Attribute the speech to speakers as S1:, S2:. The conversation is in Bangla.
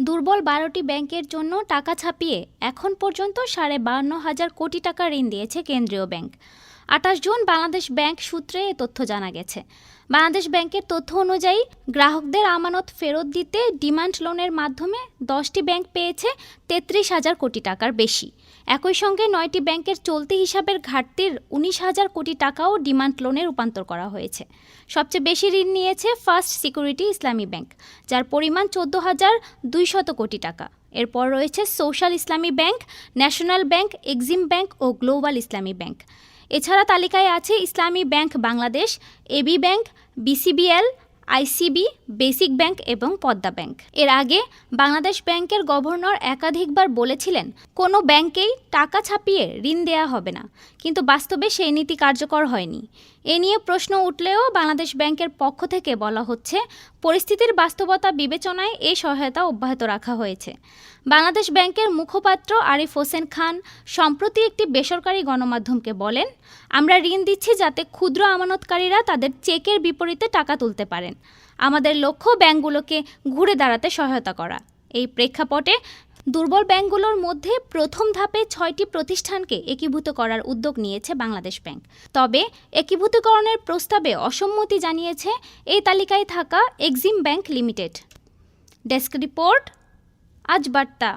S1: দুর্বল বারোটি ব্যাংকের জন্য টাকা ছাপিয়ে এখন পর্যন্ত সাড়ে বাহান্ন হাজার কোটি টাকা ঋণ দিয়েছে কেন্দ্রীয় ব্যাংক। আঠাশ জুন বাংলাদেশ ব্যাংক সূত্রে এ তথ্য জানা গেছে। বাংলাদেশ ব্যাংকের তথ্য অনুযায়ী গ্রাহকদের আমানত ফেরত দিতে ডিমান্ড লোনের মাধ্যমে দশটি ব্যাংক পেয়েছে তেত্রিশ হাজার কোটি টাকার বেশি। একই সঙ্গে নয়টি ব্যাংকের চলতি হিসাবের ঘাটতির উনিশ হাজার কোটি টাকাও ডিমান্ড লোনে রূপান্তর করা হয়েছে। সবচেয়ে বেশি ঋণ নিয়েছে ফার্স্ট সিকিউরিটি ইসলামী ব্যাংক, যার পরিমাণ চোদ্দ হাজার দুইশত কোটি টাকা। এরপর রয়েছে social Islami bank, national bank, Exim bank ও গ্লোবাল ইসলামী ব্যাংক। এছাড়া তালিকায় আছে Islami bank Bangladesh AB bank BCBL ICB basic bank এবং পদ্মা ব্যাংক। এর আগে বাংলাদেশ ব্যাংকের গভর্নর একাধিকবার বলেছিলেন, কোনো ব্যাংকেই টাকা ছাপিয়ে ঋণ দেয়া হবে না। কিন্তু বাস্তবে সেই নীতি কার্যকর হয়নি। এ নিয়ে প্রশ্ন উঠলেও বাংলাদেশ ব্যাংকের পক্ষ থেকে বলা হচ্ছে, পরিস্থিতির বাস্তবতা বিবেচনায় এই সহায়তা অব্যাহত রাখা হয়েছে। বাংলাদেশ ব্যাংকের মুখপাত্র আরিফ হোসেন খান সম্প্রতি একটি বেসরকারি গণমাধ্যমকে বলেন, আমরা ঋণ দিচ্ছি যাতে ক্ষুদ্র আমানতকারীরা তাদের চেকের বিপরীতে টাকা তুলতে পারেন। আমাদের লক্ষ্য ব্যাংকগুলোকে ঘুরে দাঁড়াতে সহায়তা করা। এই প্রেক্ষাপটে দুর্বল ব্যাংকগুলোর মধ্যে প্রথম ধাপে ছয়টি প্রতিষ্ঠানকে একীভূত করার উদ্যোগ নিয়েছে বাংলাদেশ ব্যাংক। তবে একীভূতকরণের প্রস্তাবে অসম্মতি জানিয়েছে এই তালিকায় থাকা Exim bank limited. Desk report, Aaj Barta.